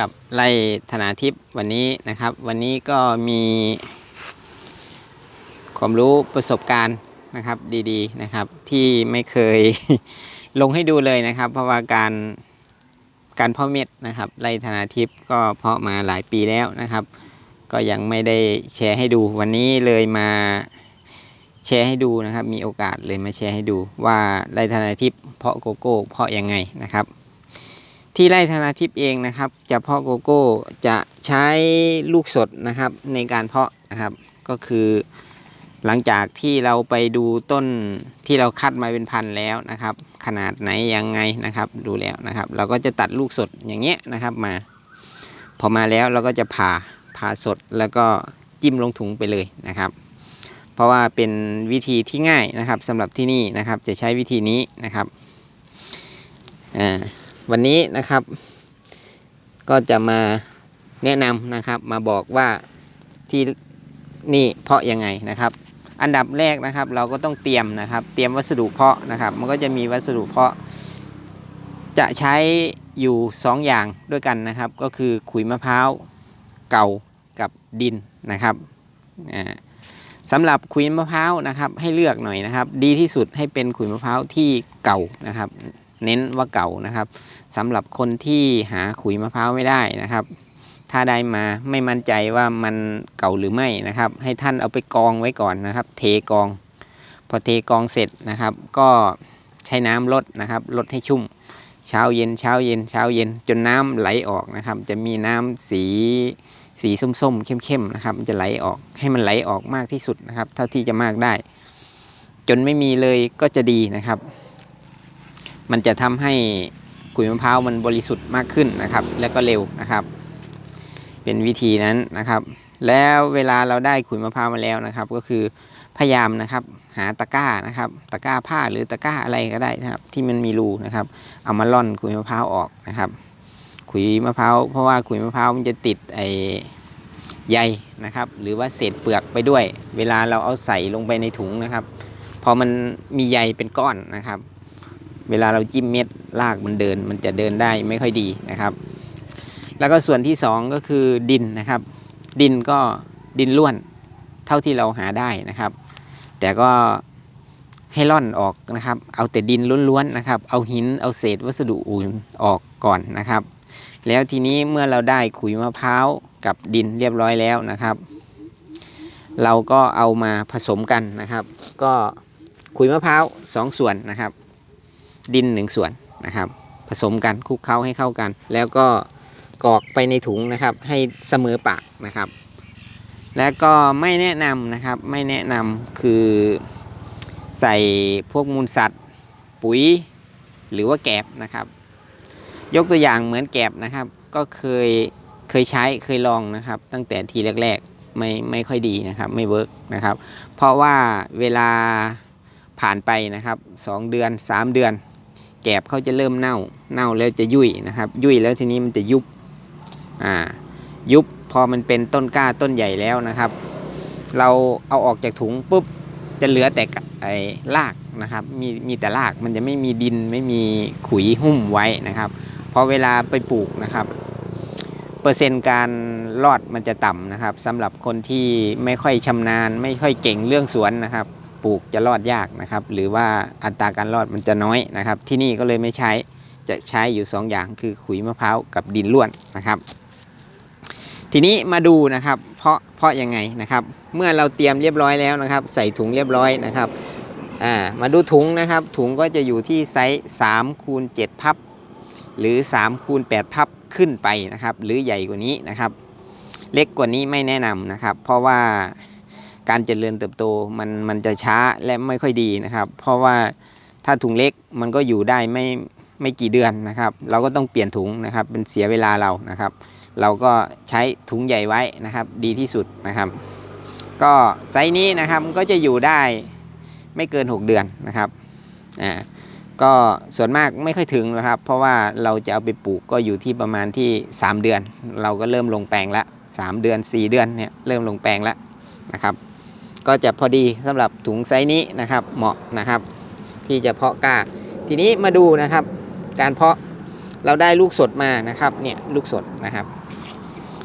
กับไล่ธนาทิพย์วันนี้นะครับ วันนี้ก็มีความรู้ประสบการณ์นะครับดีๆนะครับที่ไม่เคยลงให้ดูเลยนะครับ เพราะว่าการการเพาะเม็ดนะครับไล่ธนาทิพย์ก็เพาะมาหลายปีแล้วนะครับ ก็ยังไม่ได้แชร์ให้ดูวันนี้เลยมาแชร์ให้ดูนะครับ มีโอกาสเลยมาแชร์ให้ดูว่าไล่ธนาทิพย์เพาะโกโก้เพาะยังไงนะครับ ที่ไร่ธนาทิพย์เองนะครับจะเพาะโกโก้จะใช้ลูกสดนะครับในการเพาะนะครับก็คือหลังจากที่เราไปดูต้นที่เราคัดมาเป็นพันแล้วนะครับ ขนาดไหนยังไงนะครับดูแล้วนะครับ เราก็จะตัดลูกสดอย่างเงี้ยนะครับมา พอมาแล้วเราก็จะผ่าผ่าสดแล้วก็จิ้มลงถุงไปเลยนะครับ เพราะว่าเป็นวิธีที่ง่ายนะครับสำหรับที่นี่นะครับจะใช้วิธีนี้นะครับอ่า วันนี้นะครับ ก็จะมาแนะนำนะครับ มาบอกว่าที่นี่เพาะยังไงนะครับ อันดับแรกนะครับ เราก็ต้องเตรียมนะครับ เตรียมวัสดุเพาะนะครับ มันก็จะมีวัสดุเพาะ จะใช้อยู่ 2 อย่างด้วยกันนะครับ ก็คือขุยมะพร้าวเก่ากับดินนะครับสำหรับขุยมะพร้าวนะครับ ให้เลือกหน่อยนะครับ ดีที่สุดให้เป็นขุยมะพร้าวที่เก่านะครับ เน้นว่าเก่านะครับสำหรับคนที่หาขุยมะพร้าวไม่ได้นะครับ ถ้าได้มาไม่มั่นใจว่ามันเก่าหรือไม่นะครับ ให้ท่านเอาไปกองไว้ก่อนนะครับ เทกอง พอเทกองเสร็จนะครับ ก็ใช้น้ำลดนะครับลดให้ชุ่ม เช้าเย็นเช้าเย็นเช้าเย็นจนน้ำไหลออกนะครับ จะมีน้ำสีสีส้มๆเข้มๆนะครับมันจะไหลออกให้มันไหลออกมากที่สุดนะครับ เท่าที่จะมากได้ จนไม่มีเลยก็จะดีนะครับ มันจะทำให้ขุยมะพร้าวมันบริสุทธิ์มากขึ้นนะครับ แล้วก็เร็วนะครับ เป็นวิธีนั้นนะครับ แล้วเวลาเราได้ขุยมะพร้าวมาแล้วนะครับ ก็คือพยายามนะครับ หาตะกร้านะครับ ตะกร้าผ้าหรือตะกร้าอะไรก็ได้นะครับ ที่มันมีรูนะครับ เอามาล่อนขุยมะพร้าวออกนะครับ ขุยมะพร้าวเพราะว่าขุยมะพร้าวมันจะติดไอใยนะครับ หรือว่าเศษเปลือกไปด้วย เวลาเราเอาใส่ลงไปในถุงนะครับ พอมันมีใยเป็นก้อนนะครับ เวลาเราจิ้มเม็ดรากมันเดิน มันจะเดินได้ไม่ค่อยดีนะครับ แล้วก็ส่วนที่สองก็คือดินนะครับ ดินก็ดินล้วนเท่าที่เราหาได้นะครับ แต่ก็ให้ล่อนออกนะครับ เอาแต่ดินล้วนๆนะครับ เอาหินเอาเศษวัสดุอื่นออกก่อนนะครับ แล้วทีนี้เมื่อเราได้ขุยมะพร้าวกับดินเรียบร้อยแล้วนะครับ เราก็เอามาผสมกันนะครับ ก็ขุยมะพร้าวสองส่วนนะครับ ดินหนึ่งส่วนนะครับ ผสมกันคลุกเคล้าให้เข้ากัน แล้วก็กรอกไปในถุงนะครับ ให้เสมอปากนะครับ แล้วก็ไม่แนะนำนะครับไม่แนะนำคือใส่พวกมูลสัตว์ ปุ๋ย หรือว่าแกบนะครับ ยกตัวอย่างเหมือนแกบนะครับ ก็เคยเคยใช้เคยลองนะครับ ตั้งแต่ทีแรกๆไม่ไม่ค่อยดีนะครับ ไม่เวิร์กนะครับ เพราะว่าเวลาผ่านไปนะครับสองเดือน 3 เดือน แกบเขาจะเริ่มเน่า เน่าแล้วจะยุ่ยนะครับ ยุ่ยแล้วทีนี้มันจะยุบ อ่า ยุบพอมันเป็นต้นกล้าต้นใหญ่แล้วนะครับ เราเอาออกจากถุงปุ๊บจะเหลือแต่ไอ้รากนะครับ มีมีแต่รากมันจะไม่มีดินไม่มีขุยหุ้มไว้นะครับพอเวลาไปปลูกนะครับ เปอร์เซ็นต์การรอดมันจะต่ำนะครับสำหรับคนที่ไม่ค่อยชำนาญ ไม่ค่อยเก่งเรื่องสวนนะครับ ปลูกจะรอดยากนะครับ หรือว่าอัตราการรอดมันจะน้อยนะครับ ที่นี่ก็เลยไม่ใช้จะใช้อยู่ 2ออย่างคือขุยมะพร้าวกับดินล้วนนะครับ ทีนี้มาดูนะครับ เพาะเพาะยังไงนะครับ เมื่อเราเตรียมเรียบร้อยแล้วนะครับ ใส่ถุงเรียบร้อยนะครับอ่ามาดูถุงนะครับ ถุงก็จะอยู่ที่ไซส์3คูณ7พับ หรือ3คูณ8พับขึ้นไปนะครับ หรือใหญ่กว่านี้นะครับ เล็กกว่านี้ไม่แนะนำนะครับ เพราะว่า การเจริญเติบโตมันมันจะช้าและไม่ค่อยดีนะครับ เพราะว่าถ้าถุงเล็กมันก็อยู่ได้ไม่ไม่กี่เดือนนะครับ เราก็ต้องเปลี่ยนถุงนะครับเป็นเสียเวลาเรานะครับ เราก็ใช้ถุงใหญ่ไว้นะครับ ดีที่สุดนะครับ ก็ไซส์นี้นะครับมันก็จะอยู่ได้ไม่เกิน 6 เดือนนะครับอ่าก็ส่วนมากไม่ค่อยถึงนะครับ เพราะว่าเราจะเอาไปปลูกก็อยู่ที่ประมาณที่ 3 เดือน เราก็เริ่มลงแปลงละ3เดือน 4 เดือนเนี่ยเริ่มลงแปลงล้วนะครับ ก็จะพอดีสำหรับถุงไซส์นี้นะครับเหมาะนะครับ ที่จะเพาะกล้า ทีนี้มาดูนะครับ การเพาะเราได้ลูกสดมานะครับเนี่ยลูกสดนะครับ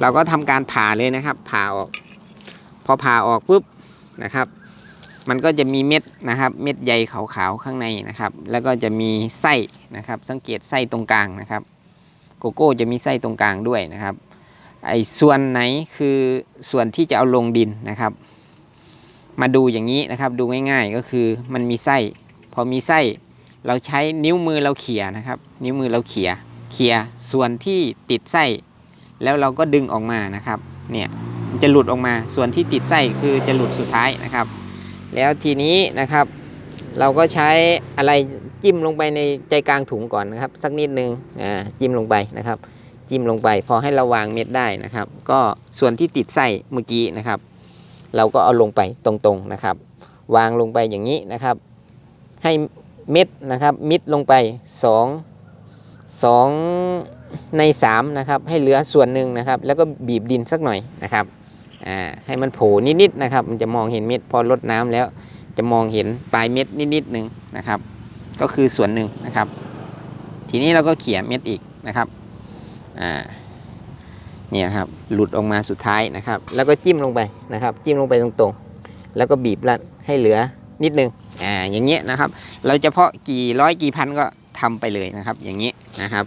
เราก็ทำการผ่าเลยนะครับ ผ่าออกพอผ่าออกปุ๊บนะครับ มันก็จะมีเม็ดนะครับ เม็ดใยขาวๆข้างในนะครับ แล้วก็จะมีไส้นะครับ สังเกตไส้ตรงกลางนะครับ โกโก้จะมีไส้ตรงกลางด้วยนะครับไอ้ส่วนไหนคือส่วนที่จะเอาลงดินนะครับ มาดูอย่างนี้นะครับ ดูง่ายๆก็คือมันมีไส้ พอมีไส้เราใช้นิ้วมือเราเขี่ยนะครับ นิ้วมือเราเขี่ยเขี่ยส่วนที่ติดไส้ แล้วเราก็ดึงออกมานะครับเนี่ยจะหลุดออกมาส่วนที่ติดไส้คือจะหลุดสุดท้ายนะครับ แล้วทีนี้นะครับ เราก็ใช้อะไรจิ้มลงไปในใจกลางถุงก่อนนะครับ สักนิดนึงอ่าจิ้มลงไปนะครับ จิ้มลงไปพอให้เราวางเม็ดได้นะครับ ก็ส่วนที่ติดไส้เมื่อกี้นะครับ เราก็เอาลงไปตรงๆนะครับ วางลงไปอย่างนี้นะครับ ให้เม็ดนะครับมิดลงไป 2 2 ใน 3 นะครับ ให้เหลือส่วนหนึ่งนะครับ แล้วก็บีบดินสักหน่อยนะครับอ่าให้มันโผล่นิดๆนะครับ มันจะมองเห็นเม็ดพอลดน้ำแล้ว จะมองเห็นปลายเม็ดนิดๆหนึ่งนะครับ ก็คือส่วนหนึ่งนะครับ ทีนี้เราก็เขี่ยเม็ดอีกนะครับอ่า เนี่ยครับหลุดออกมาสุดท้ายนะครับ แล้วก็จิ้มลงไปนะครับ จิ้มลงไปตรงๆ แล้วก็บีบรัดให้เหลือนิดนึงอ่าอย่างเงี้ยนะครับ เราจะเพาะกี่ร้อยกี่พันก็ทำไปเลยนะครับ อย่างนี้ยนะครับ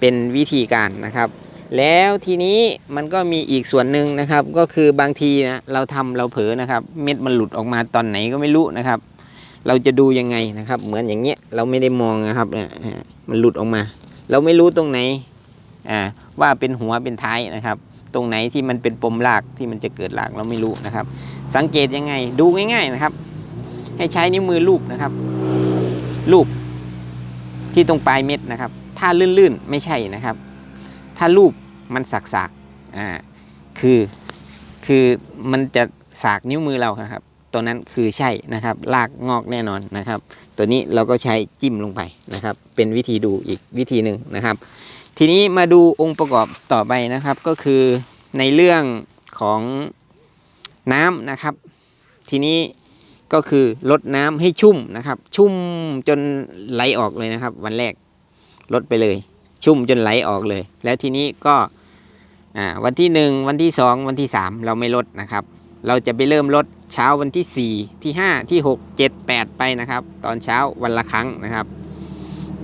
เป็นวิธีการนะครับ แล้วทีนี้มันก็มีอีกส่วนหนึ่งนะครับ ก็คือบางทีนะเราทำเราเผลอนะครับ เม็ดมันหลุดออกมาตอนไหนก็ไม่รู้นะครับ เราจะดูยังไงนะครับ เหมือนอย่างเงี้ยเราไม่ได้มองนะครับเนี่ยมันหลุดออกมา เราไม่รู้ตรงไหน อ่าว่าเป็นหัวเป็นท้ายนะครับ ตรงไหนที่มันเป็นปมรากที่มันจะเกิดรากเราไม่รู้นะครับ สังเกตยังไงดูง่าย ๆนะครับ ให้ใช้นิ้วมือลูบนะครับลูบที่ตรงปลายเม็ดนะครับ ถ้าลื่นๆไม่ใช่นะครับ ถ้าลูบมันสักๆอ่าคือคือมันจะสากนิ้วมือเรานะครับตัวนั้นคือใช่นะครับรากงอกแน่นอนนะครับ ตัวนี้เราก็ใช้จิ้มลงไปนะครับ เป็นวิธีดูอีกวิธีหนึ่งนะครับ ทีนี้มาดูองค์ประกอบต่อไปนะครับ ก็คือในเรื่องของน้ำนะครับ ทีนี้ก็คือลดน้ำให้ชุ่มนะครับ ชุ่มจนไหลออกเลยนะครับ วันแรกลดไปเลย ชุ่มจนไหลออกเลย แล้วทีนี้ก็วันที่หนึ่งวันที่สองวันที่สามเราไม่ลดนะครับ เราจะไปเริ่มลดเช้าวันที่ 4 ที่ 5 ที่ 6 7 8 ไปนะครับ ตอนเช้าวันละครั้งนะครับ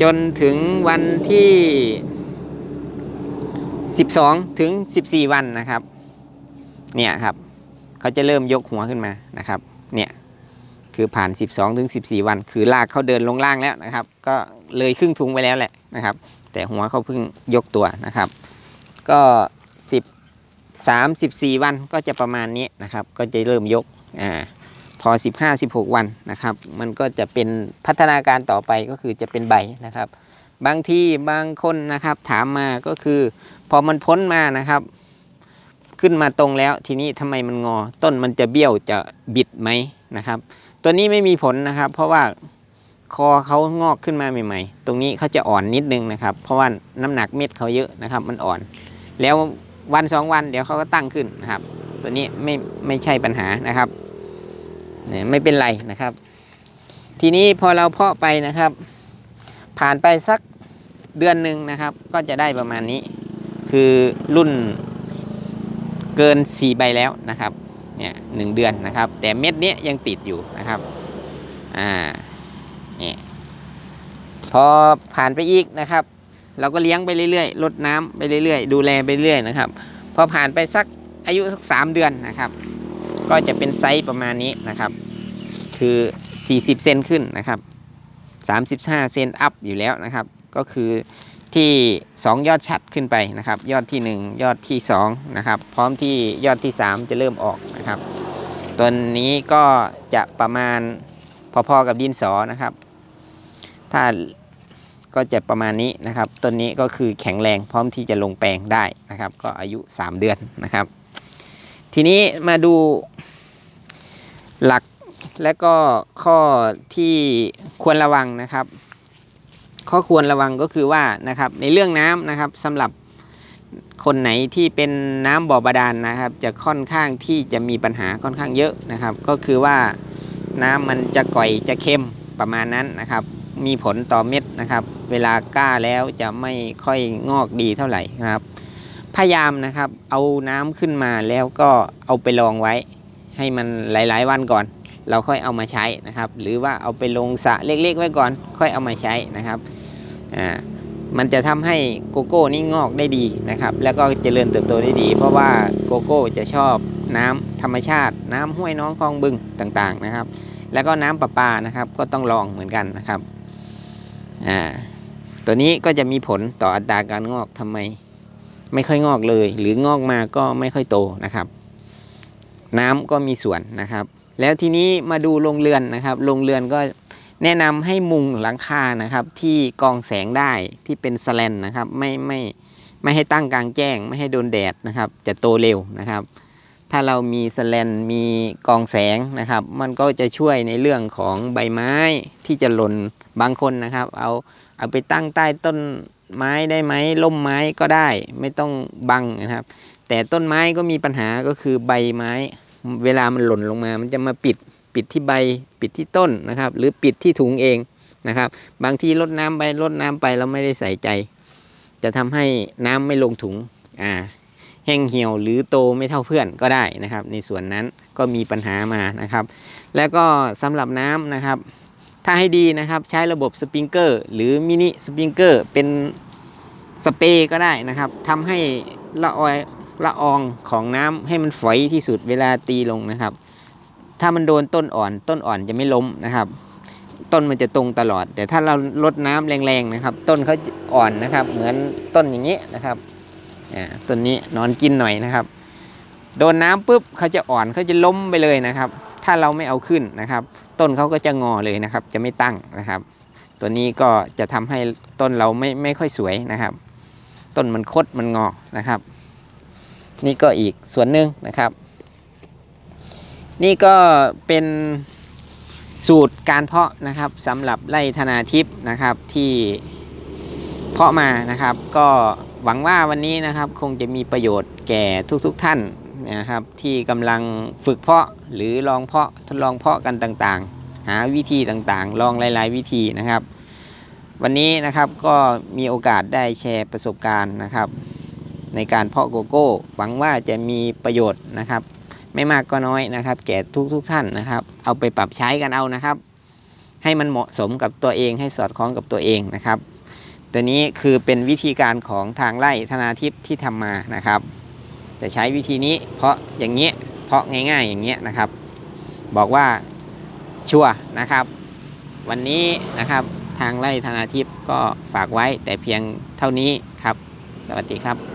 จนถึงวันที่ 12 ถึง 14 วันนะครับ เนี่ยครับเขาจะเริ่มยกหัวขึ้นมานะครับ เนี่ยคือผ่าน 12 ถึง 14 วัน คือลากเขาเดินลงล่างแล้วนะครับ ก็เลยครึ่งทุงไปแล้วแหละนะครับ แต่หัวเขาเพิ่งยกตัวนะครับ ก็ 10 3 14 วันก็จะประมาณนี้นะครับ ก็จะเริ่มยกอ่าพอ 15 16 วันนะครับ มันก็จะเป็นพัฒนาการต่อไปก็คือจะเป็นใบนะครับ บางที่บางคนนะครับถามมาก็คือ พอมันพ้นมานะครับ ขึ้นมาตรงแล้วทีนี้ทำไมมันงอ ต้นมันจะเบี้ยวจะบิดไหมนะครับ ตัวนี้ไม่มีผลนะครับ เพราะว่าคอเขางอกขึ้นมาใหม่ ๆ ตรงนี้เขาจะอ่อนนิดนึงนะครับ เพราะว่าน้ำหนักเม็ดเขาเยอะนะครับ มันอ่อน แล้ววันสองวันเดี๋ยวเขาก็ตั้งขึ้นนะครับ ตัวนี้ไม่ไม่ใช่ปัญหานะครับเนี่ยไม่เป็นไรนะครับ ทีนี้พอเราเพาะไปนะครับ ผ่านไปสักเดือนหนึ่งนะครับ ก็จะได้ประมาณนี้ คือรุ่นเกิน 4 ใบแล้วนะครับเนี่ยหนึ่งเดือนนะครับ แต่เม็ดนี้ยังติดอยู่นะครับอ่าเนี่ยพอผ่านไปอีกนะครับ เราก็เลี้ยงไปเรื่อยๆลดน้ำไปเรื่อยๆ ดูแลไปเรื่อยนะครับ พอผ่านไปสักอายุสักสามเดือนนะครับ ก็จะเป็นไซส์ประมาณนี้นะครับ คือ 40 เซนขึ้นนะครับ 35 เซนอัพอยู่แล้วนะครับ ก็คือที่ 2 ยอดชัดขึ้นไปนะครับ ยอดที่ 1 ยอดที่2นะครับ พร้อมที่ยอดที่ 3 จะเริ่มออกนะครับ ตัวนี้ก็จะประมาณพอๆกับดินสอนะครับ ถ้าก็จะประมาณนี้นะครับ ต้นนี้ก็คือแข็งแรงพร้อมที่จะลงแปลงได้นะครับ ก็อายุ 3 เดือนนะครับ ทีนี้มาดูหลัก และก็ข้อที่ควรระวังนะครับ ข้อควรระวังก็คือว่านะครับในเรื่องน้ำนะครับสำหรับคนไหนที่เป็นน้ำบ่อบาดาลนนะครับ จะค่อนข้างที่จะมีปัญหาค่อนข้างเยอะนะครับ ก็คือว่าน้ำมันจะก่อยจะเค็มประมาณนั้นนะครับ มีผลต่อเม็ดนะครับ เวลาก้าแล้วจะไม่ค่อยงอกดีเท่าไหร่นะครับ พยายามนะครับเอาน้ำขึ้นมาแล้วก็เอาไปลองไว้ ให้มันหลาย ๆ วันก่อน เราค่อยเอามาใช้นะครับ หรือว่าเอาไปลงสะเล็กๆ ไว้ก่อน ค่อยเอามาใช้นะครับอ่ามันจะทำให้โกโก้นี่งอกได้ดีนะครับ แล้วก็เจริญเติบโตได้ดี เพราะว่าโกโก้จะชอบน้ำธรรมชาติ น้ำห้วยน้องคลองบึงต่างๆนะครับ แล้วก็น้ำประปานะครับ ก็ต้องลองเหมือนกันนะครับอ่าตัวนี้ก็จะมีผลต่ออัตราการงอกทำไม ไม่ค่อยงอกเลย หรืองอกมาก็ไม่ค่อยโตนะครับ น้ำก็มีส่วนนะครับ แล้วทีนี้มาดูโรงเรือนนะครับโรงเรือนก็แนะนำให้มุงหลังคานะครับที่กองแสงได้ที่เป็นสแลนนะครับไม่ไม่ไม่ให้ตั้งกลางแจ้ง ไม่ให้โดนแดดนะครับ จะโตเร็วนะครับ ถ้าเรามีสแลนมีกองแสงนะครับ มันก็จะช่วยในเรื่องของใบไม้ที่จะหล่นบางคนนะครับ เอาเอาไปตั้งใต้ต้นไม้ได้ไหมล่มไม้ก็ได้ ไม่ต้องบังนะครับ แต่ต้นไม้ก็มีปัญหาก็คือใบไม้ เวลามันหล่นลงมา มันจะมาปิดปิดที่ใบปิดที่ต้นนะครับ หรือปิดที่ถุงเองนะครับ บางทีรดน้ำไปรดน้ำไปเราไม่ได้ใส่ใจ จะทำให้น้ำไม่ลงถุงอ่าแห้งเหี่ยวหรือโตไม่เท่าเพื่อนก็ได้นะครับ ในส่วนนั้นก็มีปัญหามานะครับ แล้วก็สำหรับน้ำนะครับ ถ้าให้ดีนะครับใช้ระบบสปริงเกอร์หรือมินิสปริงเกอร์เป็นสเปรย์ก็ได้นะครับทำให้ละออย ละอองของน้ำให้มันฝอยที่สุดเวลาตีลงนะครับ ถ้ามันโดนต้นอ่อน ต้นอ่อนจะไม่ล้มนะครับ ต้นมันจะตรงตลอด แต่ถ้าเราลดน้ำแรงๆนะครับ ต้นเขาอ่อนนะครับ เหมือนต้นอย่างนี้นะครับต้นนี้นอนกินหน่อยนะครับ โดนน้ำปุ๊บเขาจะอ่อนเขาจะล้มไปเลยนะครับ ถ้าเราไม่เอาขึ้นนะครับ ต้นเขาก็จะงอเลยนะครับ จะไม่ตั้งนะครับ ตัวนี้ก็จะทำให้ต้นเราไม่ไม่ค่อยสวยนะครับ ต้นมันคดมันงอนะครับ นี่ก็อีกส่วนหนึ่งนะครับ นี่ก็เป็นสูตรการเพาะนะครับสำหรับไร่ธนาทิพย์นะครับที่เพาะมานะครับ ก็หวังว่าวันนี้นะครับคงจะมีประโยชน์แก่ทุกๆทท่านนะครับ ที่กำลังฝึกเพาะหรือลองเพาะทดลองเพาะกันต่างๆ หาวิธีต่างๆ ลองหลาย ๆ วิธีนะครับ วันนี้นะครับก็มีโอกาสได้แชร์ประสบการณ์นะครับ ในการเพาะโกโก้ หวังว่าจะมีประโยชน์นะครับ ไม่มากก็น้อยนะครับ แก่ทุกๆทท่านนะครับ เอาไปปรับใช้กันเอานะครับ ให้มันเหมาะสมกับตัวเองให้สอดคล้องกับตัวเองนะครับ ตัวนี้คือเป็นวิธีการของทางไร่ธนาทิพย์ที่ทำมานะครับ จะใช้วิธีนี้เพราะอย่างเงี้ยเพราะง่ายๆอย่างเงี้ยนะครับ บอกว่าชัวนะครับ วันนี้นะครับทางไร่ธนาทิพย์ก็ฝากไว้แต่เพียงเท่านี้ครับ สวัสดีครับ